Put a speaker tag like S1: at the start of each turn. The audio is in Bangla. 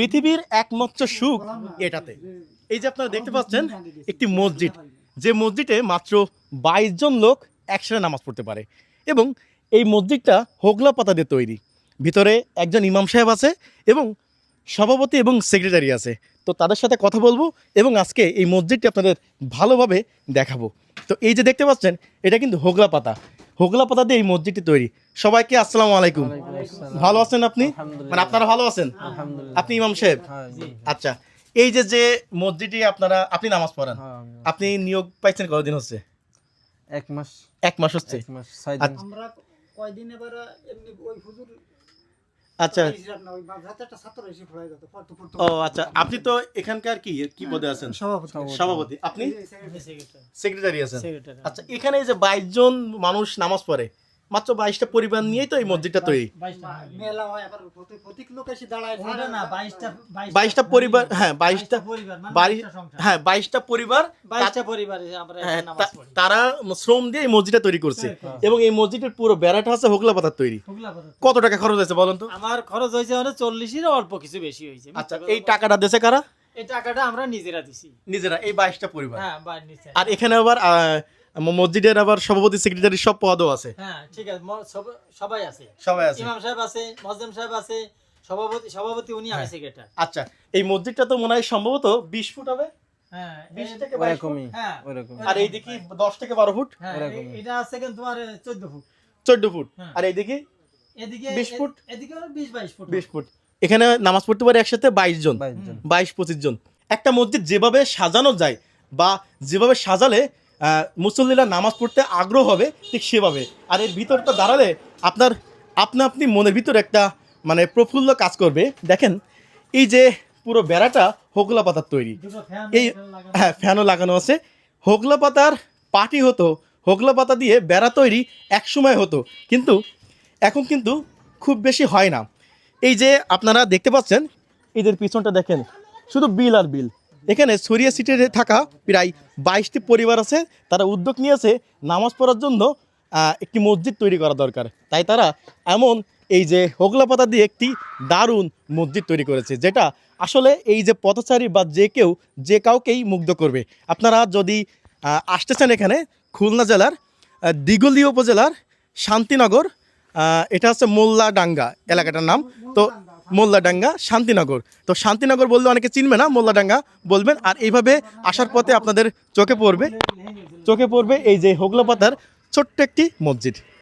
S1: পৃথিবীর একমাত্র সুখ এটাতে। এই যে আপনারা দেখতে পাচ্ছেন, একটি মসজিদ। যে মসজিদে মাত্র বাইশ জন লোক একসাথে নামাজ পড়তে পারে। এবং এই মসজিদটা হোগলা পাতা দিয়ে তৈরি। ভিতরে একজন ইমাম সাহেব আছে এবং সভাপতি এবং সেক্রেটারি আছে। তো তাদের সাথে কথা বলব এবং আজকে এই মসজিদটি আপনাদের ভালোভাবে দেখাবো। তো এই যে দেখতে পাচ্ছেন, এটা কিন্তু হোগলা পাতা। হোগলা পাতা দিয়ে এই মসজিদটি তৈরি। সবাইকে আসসালামু আলাইকুম। ভালো আছেন আপনি? মানে আপনারা ভালো আছেন? আপনি ইমাম সাহেব? আচ্ছা এই যে যে মসজিদটি আপনারা আপনি নামাজ পড়ান? আপনি নিয়োগ পাইছেন কতদিন হচ্ছে?
S2: এক মাস।
S1: এক মাস হচ্ছে।
S2: এক মাস ছয় দিন।
S1: আচ্ছা।
S3: আমরা কয়দিন এবার এমনি ওই হুজুর
S1: আচ্ছা। ও আচ্ছা। আপনি তো এখানকার কি? কি পদে আছেন?
S3: সভাপতি।
S1: সভাপতি। আপনি? সেক্রেটারি আছেন। আচ্ছা এখানে যে বাইশ জন মানুষ নামাজ পড়ে মাত্র বাইশটা পরিবার নিয়েই তো এই মসজিদটা তৈরি।
S3: মেলা হয় আবার প্রতি- প্রতীক লোক এসে দাঁড়ায়
S4: ওটা না বাইশটা
S1: পরিবার হ্যাঁ বাইশটা
S4: পরিবার মানে।
S1: হ্যাঁ বাইশটা পরিবার
S4: বাইশটা পরিবারে আমরা
S1: হ্যাঁ, তারা শ্রম দিয়ে এই মসজিদটা তৈরি করছে। এবং এই মসজিদের পুরো বেড়াটা আছে হোগলা পাতার তৈরি। কত টাকা খরচ হয়েছে বলুন তো?
S4: আমার খরচ হয়েছে মানে চল্লিশের অল্প কিছু বেশি হয়েছে।
S1: আচ্ছা এই টাকাটা দেশে কারা?
S4: এই টাকাটা আমরা নিজেরা দিছি।
S1: নিজেরা এই বাইশটা পরিবার।
S4: হ্যাঁ
S1: আর এখানে আবার মসজিদের আবার সভাপতি সেক্রেটারি সব পদও আছে।
S4: হ্যাঁ ঠিক আছে সবাই আছে।
S1: সবাই আছে।
S4: ইমাম সাহেব আছে মজদম সাহেব আছে সভাপতি সভাপতি উনি
S1: হ্যাঁ।
S4: সেক্রেটারি
S1: আচ্ছা এই মসজিদটা তো মনে হয় সম্ভবত বিশ ফুট হবে?
S4: হ্যাঁ
S1: থেকে বাইশ ফুট?
S2: ওরকমই।
S4: হ্যাঁ
S1: আর এই দিকে দশ থেকে বারো ফুট?
S4: হ্যাঁ
S2: ওরকম।
S4: এ- এটা আছে কিন্তু তোমার চোদ্দ ফুট।
S1: চোদ্দ ফুট।
S4: হ্যাঁ।
S1: আর এইদিকে?
S4: এদিকে
S1: 20 ফুট?
S4: এদিকে বিশ বাইশ ফুট।
S1: বিশ ফুট। এখানে নামাজ পড়তে পারে একসাথে বাইশ জন।
S2: বাইশ
S1: পঁচিশ জন। একটা মসজিদ যেভাবে সাজানো যায় বা যেভাবে সাজালে মুসল্লিরা নামাজ পড়তে আগ্রহ হবে ঠিক সেভাবে। আর এর ভিতরটা দাঁড়ালে আপনার আপনা আপনি মনের ভিতর একটা মানে প্রফুল্ল কাজ করবে। দেখেন এই যে পুরো বেড়াটা হোগলা পাতার তৈরি। এই হ্যাঁ ফ্যানও লাগানো আছে। হোগলা পাতার পাটি হতো হোগলা পাতা দিয়ে বেড়া তৈরি এক সময় হতো। কিন্তু এখন কিন্তু খুব বেশি হয় না। এই যে আপনারা দেখতে পাচ্ছেন এদের পিছনটা দেখেন। শুধু বিল আর বিল। এখানে সরিয়া সিটে থাকা প্রায় বাইশটি পরিবার আছে, তারা উদ্যোগ নিয়েছে নামাজ পড়ার জন্য একটি মসজিদ তৈরি করা দরকার। তাই তারা এমন এই যে হোগলা পাতা দিয়ে একটি দারুণ মসজিদ তৈরি করেছে, যেটা আসলে এই যে পথচারী বা যে কেউ, যে কাউকেই মুগ্ধ করবে। আপনারা যদি আসতে চান এখানে, খুলনা জেলার দিঘলি উপজেলার শান্তিনগর এটা হচ্ছে মোল্লাডাঙ্গা এলাকাটার নাম। তো মোল্লাডাঙ্গা শান্তিনগর। তো শান্তিনগর বললে অনেকে চিনবে না, মোল্লাডাঙ্গা বলবেন। আর এইভাবে আসার পথে আপনাদের চোখে পড়বে চোখে পড়বে এই যে হোগলা পাতার ছোট্ট একটি মসজিদ।